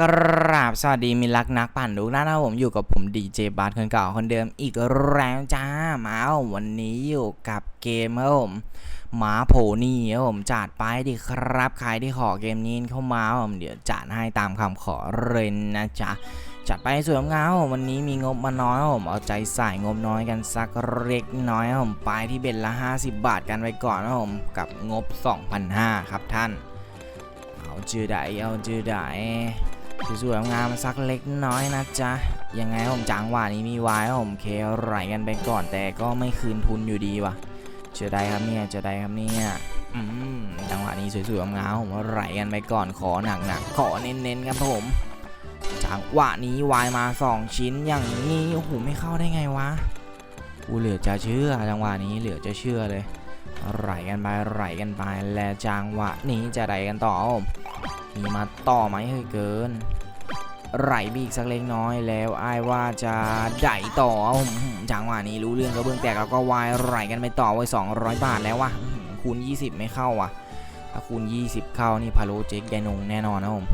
กราบสวัสดีมิตรรักนักปั่นทุกท่านนะผมอยู่กับผมดีเจบาร์คนเก่าคนเดิมอีกแล้วจ้ามาวันนี้อยู่กับเกมครับผมหมาโผนี่ครับผมจัดไปดิครับใครที่ขอเกมนี้เข้ามาผมเดี๋ยวจัดให้ตามคำขอเลยนะจ๊ะจัดไปสวยงามผมวันนี้มีงบมาน้อยครับผมเอาใจใส่งบน้อยกันสักเล็กน้อยครับผมไปที่เบ็ดละ 50 บาทกันไว้ก่อนครับผมกับงบ 2,500 ครับท่าน เอาจือไดเอาจือได สวยๆงามสักเล็กน้อยนะจ๊ะ ยังไงผมจังหวะนี้มีวายผมเคไหลกันไปก่อนแต่ก็ไม่คืนทุนอยู่ดีว่ะเจอได้ครับเนี่ยเจอได้ครับเนี่ยอืมจังหวะนี้สวยๆงามผมไหลกันไปก่อนขอหนักๆขอเน้นๆครับผมจังหวะนี้วายมาสองชิ้นอย่างนี้โอ้โหไม่เข้าได้ไงวะกูเหลือจะเชื่อจังหวะนี้เหลือจะเชื่อเลยไหลกันไปไหลกันไปและจังหวะนี้จะไหลกันต่อผม มีมาต่อไหมเฮ้ยเกิน ไหลไปอีกสักเล็กน้อยแล้วอายว่าจะไหลต่อผมจังหวะนี้รู้เรื่องกระเบื้องแตกแล้วก็วายไหลกันไปต่อไว้ 200 บาทแล้ววะคูณ 20 ไม่เข้าว่ะถ้าคูณ 20 เข้านี่พาโลเจ๊กแกนงแน่นอนนะผม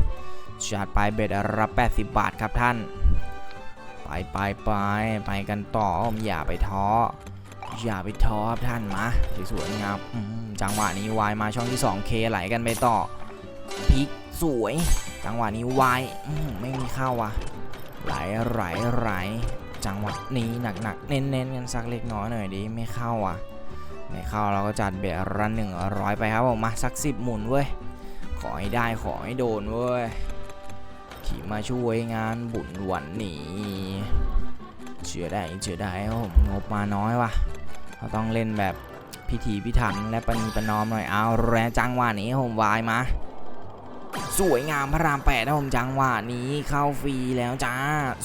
จัดไปเบ็ดรับ 80 บาทครับท่าน ไปไปไปไปกันต่อผมอย่าไปท้ออย่าไปท้อครับท่านมาสวยๆงามอืมจังหวะนี้วายมาช่องที่ 2K ไหลกันไปต่อพลิก สวย จังหวะนี้วายไม่มีเข้าว่ะ ไหลไหลไหลจังหวะนี้หนักๆเน้นๆกันสักเล็กน้อยหน่อยดิไม่เข้าอะ ไม่เข้าเราก็จัดเบรรันหนึ่งร้อยไปครับผมมาสักสิบหมุนเว้ยขอให้ได้ขอให้โดนเว้ยขี่มาช่วยงานบุญวันนี้เชื่อได้เชื่อได้ครับผมงบมาน้อยว่ะเราต้องเล่นแบบพิถีพิถันและประนีประนอมหน่อยเอาแรงจังหวะนี้ผมวายมา สวยงามพระรามแปดนะผมจังหวะนี้เข้าฟรีแล้วจ้า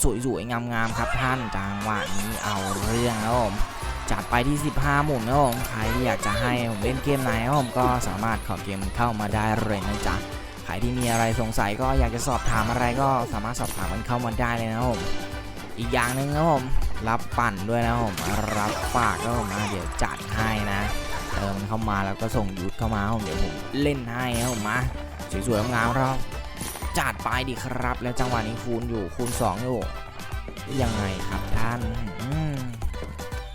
สวยสวยงามงามๆครับท่านจังหวะนี้เอาเรื่องนะผมจัดไปที่ 15 หมุนนะผมใครที่อยากจะให้ผมเล่นเกมไหนผมก็สามารถขอเกมเข้ามาได้เลยนะจ๊ะใครที่มีอะไรสงสัยก็อยากจะสอบถามอะไรก็สามารถสอบถามกันเข้ามาได้เลยนะผมอีกอย่างหนึ่งนะผมรับปั่นด้วยนะผมรับฝากก็ผมาเดี๋ยวจัดให้นะเติมเข้ามาแล้วก็ส่งยุทธเข้ามาผมเดี๋ยวผมเล่นให้นะผมมา สวยๆงามๆเราจัดไปดีครับ แล้วจังหวะนี้คูณอยู่คูณ2อยู่ยังไงครับท่าน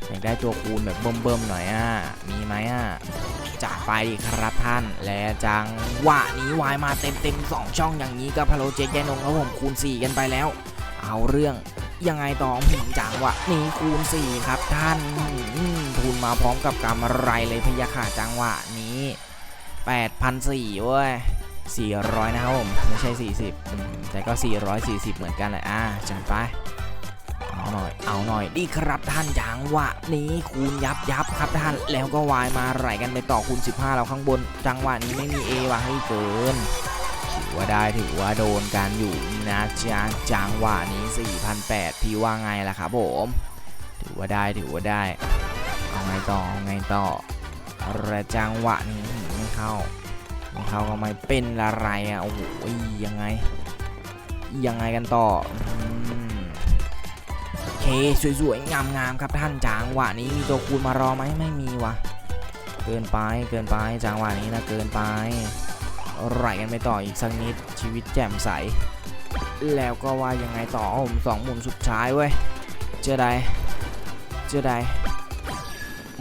อยากได้ตัวคูณแบบเบิ่มๆหน่อยอะมีไหมอะจัดไปดีครับท่าน และจังหวะนี้วายมาเต็มๆสองช่องอย่างนี้ก็พะโลเจกแยนงครับผมคูณ 4 กันไปแล้ว เอาเรื่องยังไงต่อหืมจังหวะนี้คูณ 4 ครับท่านทุนมาพร้อมกับกำไรเลยพะยาค่ะจังหวะนี้8,400เว้ย 400 นะครับผม ไม่ใช่ 40 แต่ก็ 440 เหมือนกันเลยอะจัดไป เอาหน่อย เอาหน่อยดีครับท่านจังหวะนี้คูณยับยับครับท่าน แล้วก็วายมาไหลกันไปต่อคูณ 15 เราข้างบน จังหวะนี้ไม่มี A ว่ะให้เกิน ถือว่าได้ถือว่าโดนการอยู่นะจ๊ะจังหวะนี้ 4,800 พี่ว่าไงล่ะครับผม ถือว่าได้ถือว่าได้ เอาไงต่อเอาไงต่อระจังหวะนี้ไม่เข้า ไม่เข้าก็ไม่เป็นอะไรอะโอ้โหยังไง ยังไงกันต่อโอเคสวยๆงามๆครับท่านจังหวะนี้มีตัวคูณมารอไหมไม่มีวะเกินไปเกินไปจังหวะนี้นะเกินไปไหลกันไปต่ออีกสักนิดชีวิตแจ่มใส แล้วก็ว่ายังไงต่อผมสองหมุนสุดท้ายเว้ยเจอใดเจอใด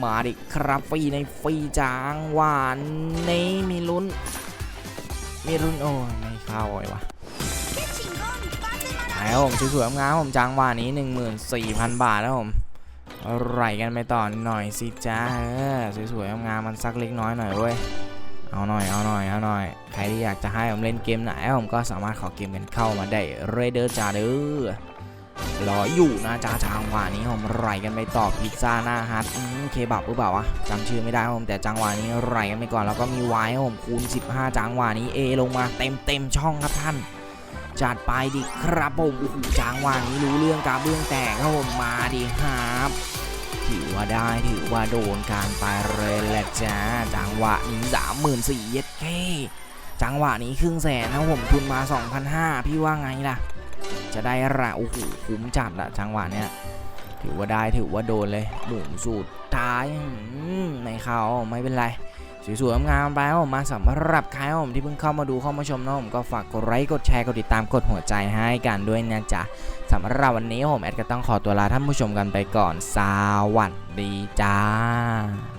มาดิครับฟรีในฟรีจางหวานนี้มีลุ้น มีลุ้นโอ้ยไม่เข้าเลยวะไหนครับผมสวยๆงามผมจางหวานนี้ 14,000 บาทแล้วผมไหลกันไปต่อหน่อยสิจ้าเออสวยๆงามมันสักเล็กน้อยหน่อยเว้ยเอาหน่อยเอาหน่อยเอาหน่อยใครที่อยากจะให้ผมเล่นเกมไหนผมก็สามารถขอเกมกันเข้ามาได้เรเดอร์จ้าเด้อ รออยู่นะจ้าจังหวะนี้ผมไหลกันไปต่อพิซซ่าหน้าฮัทอืมเคบับหรือเปล่าวะจำชื่อไม่ได้ผมแต่จังหวะนี้ไหลกันไปก่อนแล้วก็มีไว้ครับผมคูณ 15 จังหวะนี้ A ลงมาเต็มเต็มช่องครับท่าน จัดไปดิครับผมโอ้โหจังหวะนี้รู้เรื่องกาเบื้องแตกครับผมมาดิครับถือว่าได้ถือว่าโดนการไปเลยแหละจ้าจังหวะนี้สามหมื่นสี่เย็ดแค่จังหวะนี้ครึ่งแสนนะผมทุนมา 2,500 พี่ว่าไงล่ะ จะได้ละโอ้โหคุ้มจัดละจังหวะเนี้ยถือว่าได้ถือว่าโดนเลยหมุนสูตรท้ายไม่เข้าไม่เป็นไรสวยๆงามๆไปผมมาสำหรับใครครับผมที่เพิ่งเข้ามาดูเข้ามาชมนะผมก็ฝากกดไลค์กดแชร์กดติดตามกดหัวใจให้กันด้วยนะจ๊ะสำหรับวันนี้ผมแอดก็ต้องขอตัวลาท่านผู้ชมกันไปก่อนสวัสดีจ้า